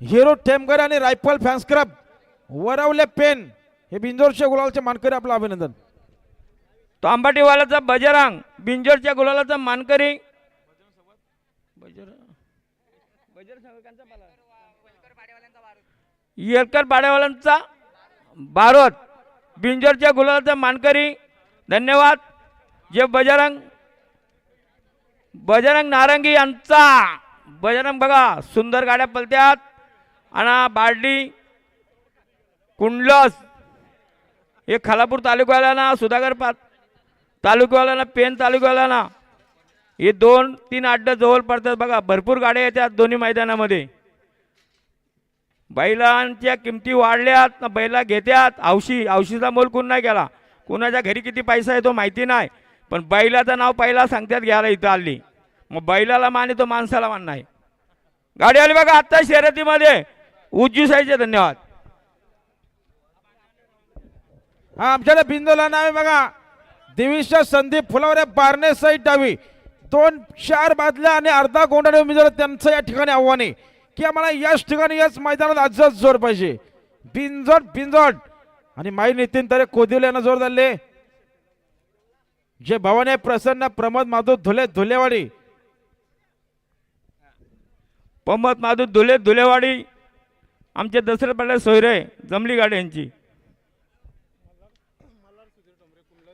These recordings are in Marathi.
हिरो टेमकर आणि रायफल फॅन्स क्लब वरवले पेन हे बिंजोरच्या गुलालचे मानकरी आपलं अभिनंदन. तो अंबाटीवाल्याचा बजरंग बिंजोरच्या गुलालाचा मानकरी. येलकर पाड्यावाल्यांचा बारोत बिंजोरच्या गुलालाचा मानकरी. धन्यवाद. जे बजरंग बजरंग नारंगी यांचा. बजरंग बघा सुंदर गाड्या पलत्यात. आणि बार्डी कुंडलस हे खालापूर तालुक्यावाल्यांना सुधाकर पा तालुक्यावाल्यांना पेन तालुक्यावाल्यांना हे दोन तीन अड्डं जवळ पडतात. बघा भरपूर गाड्या येतात दोन्ही मैदानामध्ये. बैलांच्या किमती वाढल्यात ना बैला घेत्यात. औशी औशीचा मोल कोण नाही केला कोणाच्या घरी किती पैसा येतो माहिती नाही. पण बैलाचं नाव पहिला सांगतात घ्यायला इथं आली. मग बैलाला मान येतो माणसाला मान नाही. गाडी आली बघा आत्ता शर्यतीमध्ये. उज्जू साईचे धन्यवाद. हा आमच्याकडे बिंदूला नावे बघा. देवीच्या संदीप फुलावरे बारणे सहित डावी. दोन चार बादल्या आणि अर्धा गोंडा उमेदवार त्यांचं या ठिकाणी आव्हान आहे. की आम्हाला याच ठिकाणी याच मैदानात आजच जोर पाहिजे. बिंजोड बिंजोड. आणि माई नितीन तरे कोदिवले यांना जोर झाले जे भवानी प्रसन्न प्रमोद माधव धुले धुलेवाडी. प्रमोद माधव धुले धुलेवाडी. आमचे दसरे पडले सोयरे जमली गाडी यांची.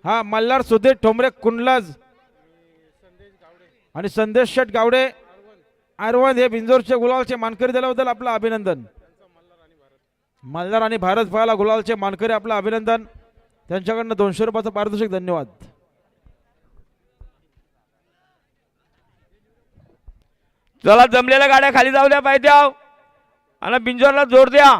हा मल्हार सुधीर ठोंबरे कुंडलाज आणि संदेश शेठ गावडे अरवंद हे बिंजोरचे गुलालचे मानकरी दिल्याबद्दल आपलं अभिनंदन. मल्हार आणि भारत फळाला गुलालचे मानकरी आपलं अभिनंदन. त्यांच्याकडनं दोनशे रुपयाचं पारितोषिक धन्यवाद. चला जमलेल्या गाड्या खाली जाऊ द्या पाहिजे आणि बिंजोरला जोर द्या.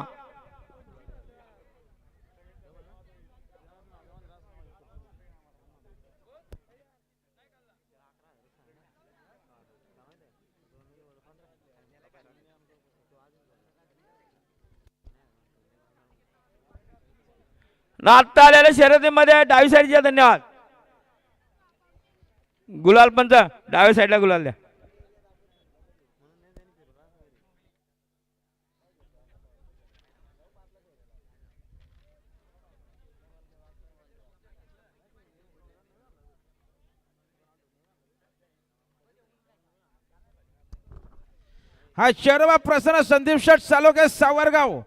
ना आत्ता आलेल्या शर्यतीमध्ये डावी साईडच्या धन्यवाद. गुलाल पंच डाव्या साईडला गुलाल द्या. हा शर्वा प्रसन्न संदीप शेठ सालोके सावरगाव.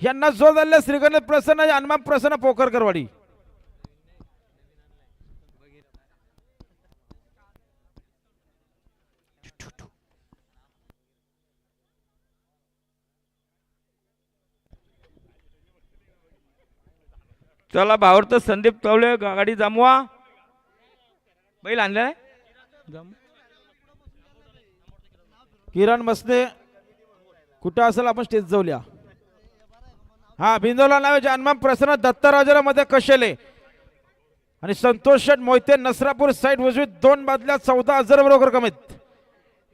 यांना जो झाले श्रीगणेश प्रसन्न हनुमान प्रसन्न पोकरकरवाडी चला भावर तर संदीप तवळे गाडी जमवा. बैल आणलाय? किरण मसने कुठं असेल आपण स्टेज जाऊया हा बिंदोला नावे जन्म प्रसन्न दत्तराजरा मध्ये कशेले. आणि संतोष शेठ मोहिते नसरापूर साईड उजवी दोन बादल्या चौदा हजार बरोबर कमीत.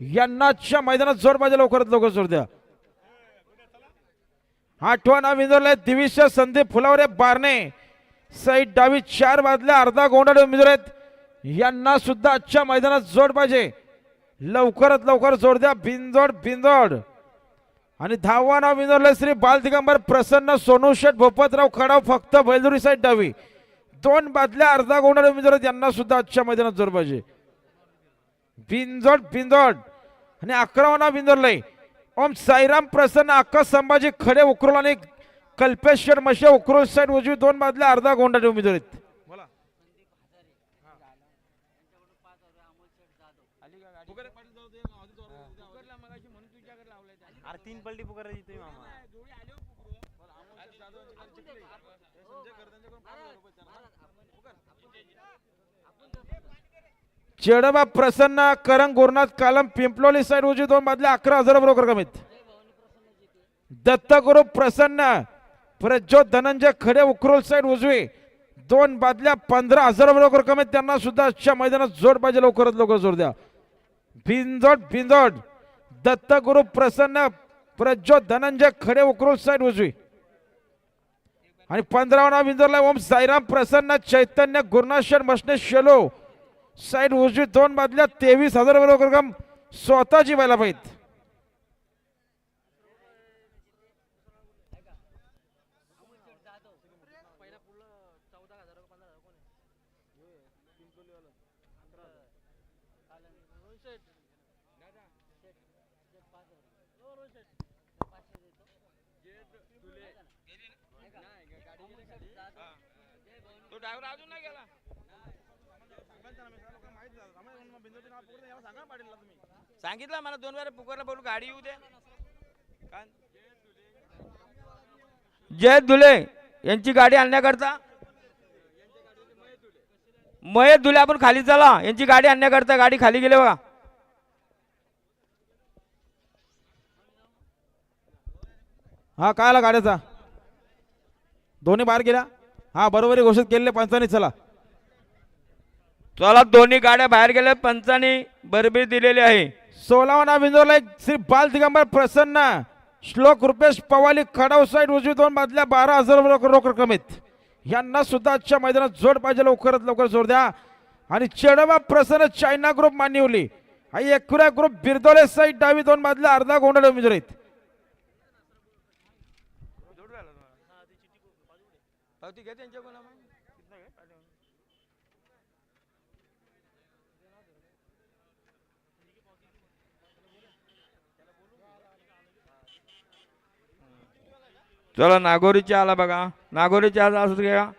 यांनाच्या मैदानात जोर पाहिजे लवकरात लवकर जोर द्या. आठवा नाव बिंदोला दिविश संदीप फुलावरे बारणे. साईड डावी चार बादल्या अर्धा गोंडाडे उमेदवार आहेत. यांना सुद्धा आजच्या मैदानात जोड पाहिजे. लवकरात लवकर जोड द्या. बिंजोड बिंजोड आणि दहावा नाव विनोदले श्री बाल दिगंबर प्रसन्न सोनू शेठ भोपतराव खडाव फक्त बैलदुरी साईड डावी. दोन बादल्या अर्धा गोंडा उमेदवार आहेत, यांना सुद्धा आजच्या मैदानात जोर पाहिजे. बिंजोड बिंजोड आणि अकरावा नाव बिंदोरलंय ओम साईराम प्रसन्न अक्का संभाजी खडे उकरोल आणि कल्पेश्वर मशे उकरोल साईड उजवी दोन बादल्या अर्धा गोंडा उमेदवारीत अरे तीन पलटी पुकारायची तुम्ही मामा. चेडबा प्रसन्न करंग गुरुनाथ कालम पिंपलोली साईड उजवी दोन मधले अकरा हजार बरोबर कमीत दत्तगुरु प्रसन्न प्रज्योत धनंजय खडे उखरोल साईड उजवी दोन बादल्या पंधरा हजार ब्रोकर कमीत त्यांना सुद्धा आजच्या मैदानात जोड पाहिजे लवकरात लवकर जोड द्या. भिंजोड भिंजोड दत्तगुरु प्रसन्न प्रज्जो धनंजय खडे उकरूल साईड उजवी आणि पंधरावना नाव ओम साईराम प्रसन्न चैतन्य गुरुनाशन मशने शेलो साईड उजवी दोन मधल्या तेवीस हजार रक्कम स्वतः जिवायला पाहिजे Thank you. तो ड्रायव्हर अजून नाही गेला. सांगितलं मला दोन वेळा पुकारला बोलू गाडी येऊ दे. जय धुले यांची गाडी आणण्याकरता. महेश दुले आपण खाली चला. यांची गाडी आणण्याकरता गाडी खाली गेले बघा. हा काय आला गाड्याचा? दोन्ही बाहेर गेल्या. हा बरोबरी घोषित केलेले पंचांनी चला. चला दोन्ही गाड्या बाहेर गेल्या पंचाने बरबी दिलेली आहे. सोलावना बिंदोरला एक श्री बाल दिगंबर प्रसन्न. श्लोक रुपेश पवाली खडाव साईड उजवी दोन बादल्या बारा हजार रोख रोख रकमेत. यांना सुद्धा आजच्या मैदानात जोड पाहिजे लवकरात लवकर जोड द्या. आणि चेडोबा प्रसन्न चायना ग्रुप मान्यवली हा एकुऱ्या ग्रुप बिरदोले साईड डावी दोन बादल्या अर्धा पावती घ्या त्यांच्याकडून आहेत चला नागोरीच्या आला बघा. नागोरीच्या आज असू घ्या.